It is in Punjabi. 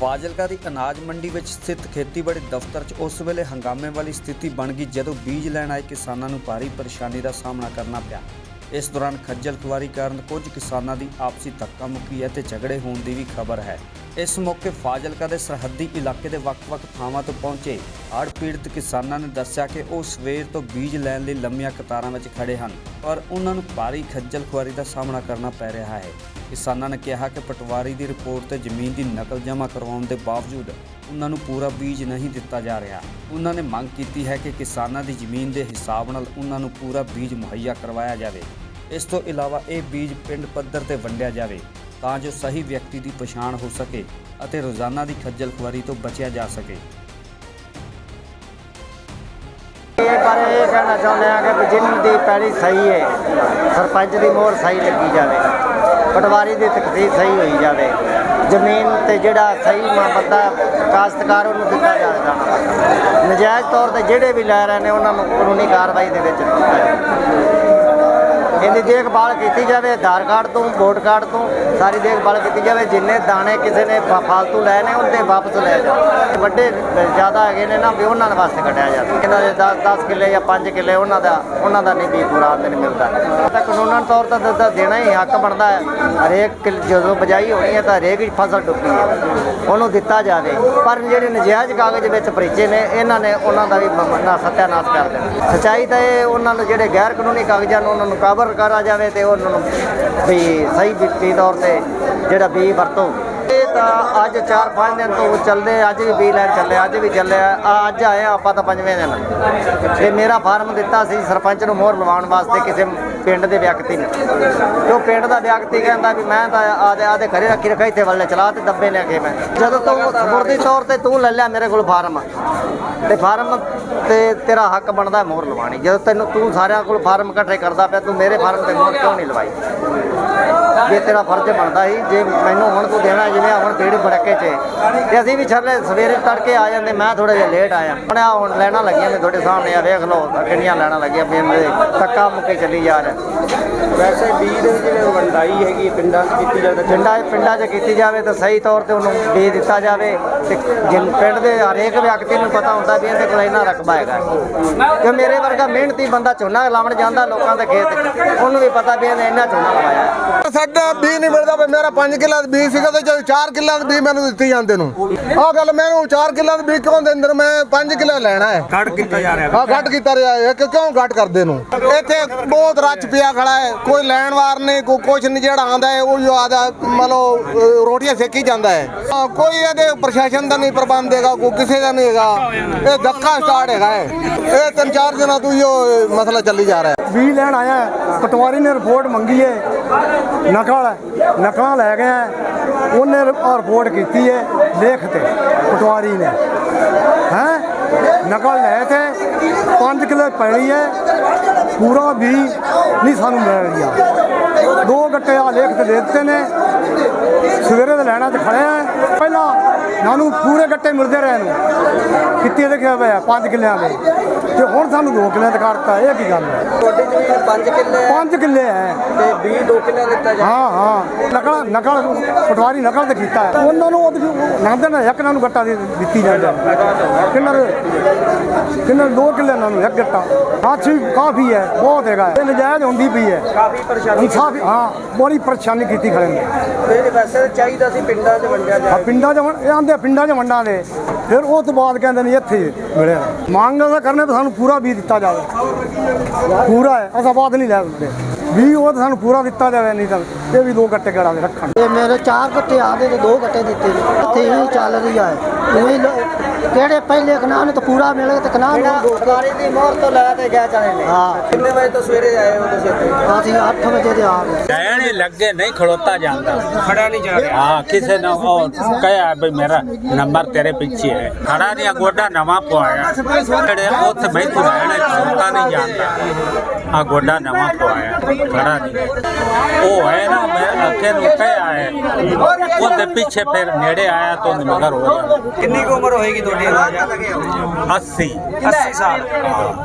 ਫਾਜ਼ਿਲਕਾ ਦੀ ਅਨਾਜ ਮੰਡੀ ਵਿੱਚ ਸਥਿਤ ਖੇਤੀਬਾੜੀ ਦਫ਼ਤਰ 'ਚ ਉਸ ਵੇਲੇ ਹੰਗਾਮੇ ਵਾਲੀ ਸਥਿਤੀ ਬਣ ਗਈ ਜਦੋਂ ਬੀਜ ਲੈਣ ਆਏ ਕਿਸਾਨਾਂ ਨੂੰ ਭਾਰੀ ਪਰੇਸ਼ਾਨੀ ਦਾ ਸਾਹਮਣਾ ਕਰਨਾ ਪਿਆ। ਇਸ ਦੌਰਾਨ ਖੱਜਲ ਖੁਆਰੀ ਕਾਰਨ ਕੁਝ ਕਿਸਾਨਾਂ ਦੀ ਆਪਸੀ ਧੱਕਾ ਮੁੱਕੀ ਅਤੇ ਝਗੜੇ ਹੋਣ ਦੀ ਵੀ ਖਬਰ ਹੈ। ਇਸ ਮੌਕੇ ਫਾਜ਼ਿਲਕਾ ਦੇ ਸਰਹੱਦੀ ਇਲਾਕੇ ਦੇ ਵੱਖ-ਵੱਖ ਥਾਵਾਂ ਤੋਂ ਪਹੁੰਚੇ ਹੜ੍ਹ ਪੀੜਤ ਕਿਸਾਨਾਂ ਨੇ ਦੱਸਿਆ ਕਿ ਉਹ ਸਵੇਰ ਤੋਂ ਬੀਜ ਲੈਣ ਲਈ ਲੰਮੀਆਂ ਕਤਾਰਾਂ ਵਿੱਚ ਖੜੇ ਹਨ, ਪਰ ਉਹਨਾਂ ਨੂੰ ਭਾਰੀ ਖੱਜਲ ਖੁਆਰੀ ਦਾ ਸਾਹਮਣਾ ਕਰਨਾ ਪੈ ਰਿਹਾ ਹੈ। ਕਿਸਾਨਾਂ ਨੇ ਕਿਹਾ ਕਿ ਪਟਵਾਰੀ ਦੀ ਰਿਪੋਰਟ ਤੇ ਜ਼ਮੀਨ ਦੀ ਨਕਲ ਜਮ੍ਹਾਂ ਕਰਵਾਉਣ ਦੇ ਬਾਵਜੂਦ ਉਹਨਾਂ ਨੂੰ ਪੂਰਾ ਬੀਜ ਨਹੀਂ ਦਿੱਤਾ ਜਾ ਰਿਹਾ। ਉਹਨਾਂ ਨੇ ਮੰਗ ਕੀਤੀ ਹੈ ਕਿ ਕਿਸਾਨਾਂ ਦੀ ਜ਼ਮੀਨ ਦੇ ਹਿਸਾਬ ਨਾਲ ਉਹਨਾਂ ਨੂੰ ਪੂਰਾ ਬੀਜ ਮੁਹੱਈਆ ਕਰਵਾਇਆ ਜਾਵੇ। ਇਸ ਤੋਂ ਇਲਾਵਾ ਇਹ ਬੀਜ ਪਿੰਡ ਪੱਧਰ ਤੇ ਵੰਡਿਆ ਜਾਵੇ। ਤਾਂ ਜੋ ਸਹੀ ਵਿਅਕਤੀ ਦੀ ਪਛਾਣ ਹੋ ਸਕੇ ਅਤੇ ਰੋਜ਼ਾਨਾ ਦੀ ਖੱਜਲ ਖੁਆਰੀ ਤੋਂ ਬਚਿਆ ਜਾ ਸਕੇ। ਇਹ ਬਾਰੇ ਇਹ ਕਹਿਣਾ ਚਾਹੁੰਦੇ ਆ ਕਿ ਜਿੰਨ ਦੀ ਪੈੜੀ ਸਹੀ ਹੈ, ਸਰਪੰਚ ਦੀ ਮੋਹਰ ਸਹੀ ਲੱਗੀ ਜਾਵੇ, ਪਟਵਾਰੀ ਦੀ ਤਕਸੀਰ ਸਹੀ ਹੋਈ ਜਾਵੇ, ਜ਼ਮੀਨ ਤੇ ਜਿਹੜਾ ਸਹੀ ਮਾ ਬੰਦਾ ਕਾਸ਼ਤਕਾਰ ਉਹਨੂੰ ਦਿੱਤਾ ਜਾਣਾ ਨਜਾਇਜ਼ ਤੌਰ ਤੇ ਜਿਹੜੇ ਵੀ ਲੈ ਰਹੇ ਨੇ, ਉਹਨਾਂ ਨੂੰ ਕਾਨੂੰਨੀ ਕਾਰਵਾਈ ਦੇ ਵਿੱਚ ਦਿੱਤਾ ਜਾਵੇ। ਇਹਦੀ ਦੇਖਭਾਲ ਕੀਤੀ ਜਾਵੇ, ਆਧਾਰ ਕਾਰਡ ਤੋਂ, ਵੋਟ ਕਾਰਡ ਤੋਂ, ਸਾਰੀ ਦੇਖਭਾਲ ਕੀਤੀ ਜਾਵੇ, ਜਿੰਨੇ ਦਾਣੇ ਕਿਸੇ ਨੇ ਫਾ- ਫਾਲਤੂ ਲਏ ਨੇ, ਉਹਦੇ ਵਾਪਸ ਲੈ ਜਾਓ ਵੱਡੇ, ਜ਼ਿਆਦਾ ਹੈਗੇ ਨੇ ਨਾ, ਵੀ ਉਹਨਾਂ ਦੇ ਵਾਸਤੇ ਕੱਢਿਆ ਜਾਵੇ। ਇਹਨਾਂ ਦੇ 10 10 ਕਿੱਲੇ ਜਾਂ 5 ਕਿੱਲੇ ਉਹਨਾਂ ਦਾ ਉਹਨਾਂ ਦਾ ਨਹੀਂ ਵੀ ਪੂਰਾ ਆਮਦਨ ਮਿਲਦਾ। ਤਾਂ ਕਾਨੂੰਨ ਤੌਰ ਤੇ ਤਾਂ ਦੇਣਾ ਹੀ ਹੱਕ ਬਣਦਾ ਹੈ। ਹਰੇਕ ਕਿੱਲ- ਜਦੋਂ ਬਜਾਈ ਹੋਣੀ ਹੈ ਤਾਂ ਹਰੇਕ ਹੀ ਫਸਲ ਡੁੱਬੀ ਹੈ। ਉਹਨੂੰ ਦਿੱਤਾ ਜਾਵੇ। ਪਰ ਜਿਹੜੇ ਨਜਾਇਜ਼ ਕਾਗਜ਼ ਵਿੱਚ ਭਰੀਚੇ ਨੇ, ਇਹਨਾਂ ਨੇ ਉਹਨਾਂ ਦਾ ਵੀ ਮ- ਨਾ ਸਤਿਆਨਾਸ਼ ਕਰ ਦੇਣਾ। ਸਚਾਈ ਤਾਂ ਇਹ, ਉਹਨਾਂ ਨੂੰ ਜਿਹੜੇ ਗੈਰ ਕਾਨੂੰਨੀ ਕਾਗਜ਼ਾਂ ਨੂੰ ਉਹਨਾਂ ਨੂੰ ਕਵਰ ਕਰਾ ਜਾਵੇ ਤੇ ਉਹਨਾਂ ਨੂੰ ਵੀ ਸਹੀ ਵਿੱਤੀ ਤੌਰ ਤੇ ਜਿਹੜਾ ਵੀ ਵਰਤੋ। ਇਹ ਤਾਂ ਅੱਜ 4-5 ਦਿਨ ਤੋਂ ਚੱਲਦੇ ਅੱਜ ਵੀ ਬੀ ਲੈਣ ਚੱਲੇ ਅੱਜ ਵੀ ਚੱਲੇ ਅੱਜ ਆਏ ਆ ਆਪਾਂ ਤਾਂ ਪੰਜਵੇਂ ਦਿਨ। ਤੇ ਮੇਰਾ ਫਾਰਮ ਦਿੱਤਾ ਸੀ ਸਰਪੰਚ ਨੂੰ ਮੋਹਰ ਲਵਾਉਣ ਵਾਸਤੇ ਕਿਸੇ ਪਿੰਡ ਦੇ ਵਿਅਕਤੀ ਨੇ। ਤੇ ਉਹ ਪਿੰਡ ਦਾ ਵਿਅਕਤੀ ਕਹਿੰਦਾ ਵੀ ਮੈਂ ਤਾਂ ਆਦੇ ਆਦੇ ਘਰੇ ਰੱਖੀ ਰੱਖਾ ਇੱਥੇ ਵੱਲ ਚਲਾ ਤੇ ਦੱਬੇ ਲੈ ਕੇ ਮੈਂ। ਜਦੋਂ ਤੂੰ ਸਪੁਰਦੀ ਤੌਰ ਤੇ ਤੂੰ ਲੈ ਲਿਆ ਮੇਰੇ ਕੋਲ ਫਾਰਮ। ਤੇ ਫਾਰਮ ਤੇ ਤੇਰਾ ਹੱਕ ਬਣਦਾ ਮੋਹਰ ਲਵਾਣੀ ਜਦੋਂ ਤੈਨੂੰ ਤੂੰ ਸਾਰਿਆਂ ਕੋਲ ਫਾਰਮ ਇਕੱਠੇ ਕਰਦਾ ਪਿਆ, ਤੂੰ ਮੇਰੇ ਫਾਰਮ ਤੇ ਮੋਹਰ ਕਿਉਂ ਨਹੀਂ ਲਵਾਈ? ਇਹ ਤੇਰਾ ਫਰਜ਼ ਬਣਦਾ ਸੀ, ਜੇ ਮੈਨੂੰ ਹੁਣ ਤੂੰ ਦੇਣਾ ਜਿਵੇਂ ਹੁਣ ਪੀੜ ਬੜਕੇ 'ਚ ਤੇ ਅਸੀਂ ਵੀ ਛੱਲੇ ਸਵੇਰੇ ਤੜਕੇ ਆ ਜਾਂਦੇ, ਮੈਂ ਥੋੜਾ ਜਿਹਾ ਲੇਟ ਆਇਆ। ਹੁਣ ਆਹ ਹੁਣ ਲੈਣਾ ਲੱਗੀਆਂ, ਮੈਂ ਤੁਹਾਡੇ ਸਾਹਮਣੇ ਆ, ਵੇਖ ਲਓ, ਕਿੰਨੀਆਂ ਲੈਣਾ ਲੱਗੀਆਂ, ਵੀ ਮੇਰੇ ਧੱਕਾ ਮੁੱਕੇ ਚੱਲੀ ਜਾ ਰਿਹਾ। ਵੈਸੇ ਬੀਜ ਦੇ ਜਿਹੜੇ ਵੰਡਾਈ ਹੈਗੀ ਪਿੰਡਾਂ 'ਚ ਕੀਤੀ ਜਾਂਦੀ ਪਿੰਡਾਂ ਪਿੰਡਾਂ 'ਚ ਕੀਤੀ ਜਾਵੇ ਤਾਂ ਸਹੀ ਤੌਰ ਤੇ ਉਹਨੂੰ ਦੇ ਦਿੱਤਾ ਜਾਵੇ ਤੇ ਜਿਨ ਪਿੰਡ ਦੇ ਹਰੇਕ ਵਿਅਕਤੀ ਨੂੰ ਪਤਾ ਹੁੰਦਾ ਵੀ ਇਹਦੇ ਕੋਲ ਇੰਨਾ ਰਕਬਾ ਹੈਗਾ। ਕਿ ਮੇਰੇ ਵਰਗਾ ਮਿਹਨਤੀ ਬੰਦਾ ਝੋਨਾ ਲਾਉਣ ਜਾਂਦਾ ਲੋਕਾਂ ਦੇ ਖੇਤ 'ਚ ਉਹਨੂੰ ਵੀ ਪਤਾ ਵੀ ਇਹਨੇ ਇੰਨਾ ਝੋਨਾ ਲਵਾਇਆ। ਸਾਡਾ ਬੀ ਨਹੀਂ ਮਿਲਦਾ ਵੀ ਮੇਰਾ 5 ਕਿੱਲਾ ਦਾ ਬੀ ਸੀਗਾ ਤੇ ਜਦ 4 ਕਿੱਲਾ ਦਾ ਬੀ ਮੈਨੂੰ ਦਿੱਤੀ ਜਾਂਦੇ ਨੂੰ। ਆਹ ਗੱਲ ਮੈਨੂੰ 4 ਕਿੱਲਾ ਦਾ ਬੀ ਕਿਉਂ ਦਿੰਦੇ ਨੂੰ? ਮੈਂ 5 ਕਿੱਲਾ ਲੈਣਾ ਹੈ। ਕੱਢ ਕੀਤਾ ਜਾ ਰਿਹਾ। ਹਾਂ ਘੱਟ ਕੀਤਾ ਰਿਹਾ ਹੈ ਕਿਉਂ ਘੱਟ ਕਰਦੇ ਨੂੰ? ਇੱਥੇ ਬਹੁਤ ਰੱਛ ਪਿਆ ਖੜਾ ਹੈ ਕੋਈ ਲੈਣ ਵਾਰ ਨਹੀਂ ਕੋਈ ਕੁਛ ਨਹੀਂ ਜਿਹੜਾ ਆਂਦਾ ਹੈ ਉਹ ਜੋ ਆਦਾ ਮਤਲਬ ਰੋਟੀਆਂ ਸੇਕੀ ਜਾਂਦਾ ਹੈ। ਹਾਂ, ਕੋਈ ਇਹਦੇ ਪ੍ਰਸ਼ਾਸਨ ਦਾ ਨਹੀਂ ਪ੍ਰਬੰਧ ਹੈਗਾ ਕੋਈ ਕਿਸੇ ਦਾ ਨਹੀਂ ਹੈਗਾ। ਇਹ ਧੱਕਾ ਸਟਾਰਟ ਹੈਗਾ ਹੈ। ਇਹ ਤਿੰਨ ਚਾਰ ਦਿਨਾਂ ਤੋਂ ਹੀ ਉਹ ਮਸਲਾ ਚੱਲੀ ਜਾ ਰਿਹਾ ਹੈ। ਵੀ ਲੈਣ ਆਇਆ ਹੈ। ਪਟਵਾਰੀ ਨੇ ਰਿਪੋਰਟ ਮੰਗੀ ਹੈ। ਨਕਲ ਨਕਲਾਂ ਲੈ ਗਿਆ ਹੈ। ਉਹਨੇ ਰਿ- ਆਹ ਰਿਪੋਰਟ ਕੀਤੀ ਹੈ ਲੇਖ ਤੇ ਪਟਵਾਰੀ ਨੇ। ਹੈ? ਨਕਲ ਲੈ ਤੇ 5 ਕਿਲੋ ਪੈਣੀ ਹੈ। ਪੂਰਾ ਵੀ ਨਹੀਂ ਸਾਨੂੰ ਮਿਲ ਰਿਹਾ ਦੋ ਗੱਟੇ ਆ ਲੇਖ ਤੇ ਦੇ ਦਿੱਤੇ ਨੇ। ਸਵੇਰੇ ਦੇ ਲੈਣਾ ਤੇ ਖੜਿਆ। ਪਹਿਲਾਂ ਸਾਨੂੰ ਪੂਰੇ ਗੱਟੇ ਮਿਲਦੇ ਰਹੇ ਨੂੰ। ਕਿੱਤੇ ਲਿਖਿਆ ਹੋਇਆ 5 ਕਿੱਲਿਆਂ ਦੇ। ਤੇ ਹੁਣ ਸਾਨੂੰ 2 ਕਿੱਲਿਆਂ ਤੇ ਕਰਤਾ ਇਹ ਕੀ ਗੱਲ ਹੈ? ਤੁਹਾਡੀ ਜ਼ਮੀਨ 5 ਕਿੱਲੇ ਹੈ। 5 ਕਿੱਲੇ ਹੈ। ਤੇ ਬੀ 2 ਕਿੱਲੇ ਦਿੱਤਾ ਜਾ ਹਾਂ ਹਾਂ। ਨਕਲ ਨਕਲ ਪਟਵਾਰੀ ਨਕਲ ਤੇ ਕੀਤਾ ਹੈ। ਉਹਨਾਂ ਨੂੰ ਨੰਦ ਨੇ ਇੱਕ ਇਹਨਾਂ ਨੂੰ ਗੱਟਾ ਦੇ ਦਿੱਤੀ ਜਾਂਦਾ ਕਿੰਨਾ ਕਿੰਨਾ ਦੋ ਕਿੱਲੇ ਇਹਨਾਂ ਨੂੰ ਇੱਕ ਗੱਟਾ। ਕਾਫੀ ਕਾਫੀ ਹੈ ਬਹੁਤ ਹੈਗਾ ਇਹ ਨਜਾਇਜ਼ ਹੁੰਦੀ ਪਈ ਹੈ। ਕਾਫੀ ਪਰੇਸ਼ਾਨੀ ਇਨਸਾਫ ਹਾਂ ਬੜੀ ਪਰੇਸ਼ਾਨੀ ਕੀਤੀ ਖੜੇ ਨੇ। ਤੇ ਵੈਸੇ ਚਾਹੀਦਾ ਸੀ ਪਿੰਡਾਂ 'ਚ ਵੰਡਿਆ ਆ ਪਿੰਡਾਂ 'ਚ ਵੰਡ- ਇਹ ਆਂਦੇ ਪਿੰਡਾਂ 'ਚ ਵੰਡਾਂ ਦੇ। ਫਿਰ ਉਹ ਤੋਂ ਬਾਅਦ ਕਹਿੰਦੇ ਨੇ ਇੱਥੇ ਮਿਲਿਆ। ਮੰਗ ਕਰਨੇ ਤਾਂ ਸਾਨੂੰ ਪੂਰਾ ਵੀ ਦਿੱਤਾ ਜਾਵੇ। ਪੂਰਾ ਹੈ ਅਸਾਂ ਬਾਅਦ ਨਹੀਂ ਲੈ ਸਕਦੇ। ਵੀ ਉਹ ਤਾਂ ਸਾਨੂੰ ਪੂਰਾ ਦਿੱਤਾ ਜਾਵੇ ਨਹੀਂ ਤਾਂ ਇਹ ਵੀ ਦੋ ਗੱਟੇ ਗੜਾ ਦੇ ਰੱਖਣ। ਇਹ ਮੇਰੇ ਚਾਰ ਗੱਟੇ ਆਦੇ ਤੇ ਦੋ ਗੱਟੇ ਦਿੱਤੇ ਇੱਥੇ ਹੀ ਚੱਲ ਰਹੀ ਆ ਉਵੇਂ ਕਿਹੜੇ ਪਹਿਲੇ ਕਨਾਲ ਨੂੰ ਤਾਂ ਪੂਰਾ ਮਿਲ ਗਿਆ ਤੇ ਕਨਾਲ ਜਿਹੜਾ ਨੂੰ ਪਟਵਾਰੀ ਦੀ ਮੋਹਰ ਤੋਂ ਲੈ ਤੇ ਗਿਆ ਚਲੇ ਨੇ ਹਾਂ। ਕਿੰਨੇ ਵਜੇ ਤੋਂ ਸਵੇਰੇ ਆਏ ਹੋ ਤੁਸੀਂ ਇੱਥੇ? ਅਸੀਂ 8 ਵਜੇ ਦੇ ਆ ਗਏ। ਕਹਿਣੇ ਲੱਗੇ ਨਹੀਂ ਖੜੋਤਾ ਜਾਂਦਾ। ਖੜਾ ਨਹੀਂ ਜਾ ਰਿਹਾ। ਹਾਂ ਕਿਸੇ ਨੇ ਉਹ ਕਹਿਆ ਵੀ ਮੇਰਾ ਨੰਬਰ ਤੇਰੇ ਪਿੱਛੇ ਹੈ। ਖੜਾ ਨਹੀਂ ਗੋਡਾ ਨਵਾਂ ਪਵਾਇਆ ਜਿਹੜੇ ਉੱਥੇ ਬਈ ਤੂੰ ਰਹਿਣੇ ਖੜੋਤਾ ਨਹੀਂ ਜਾਂਦਾ। ਆ ਗੋਡਾ ਨਵਾਂ ਪਵਾਇਆ ਖੜਾ ਨਹੀਂ। ਉਹ ਹੈ ਨਾ ਮੈਂ ਅੱਗੇ ਨੂੰ ਕਹਿਆ ਹੈ ਉਹਦੇ ਪਿੱਛੇ ਫਿਰ ਨੇੜੇ ਆਇਆ ਤਾਂ ਮਗਰ ਹੋ ਗਿਆ। ਕਿੰਨੀ ਕੁ ਉਮਰ ਹੋਏਗੀ 80 80 ਸਾਲ।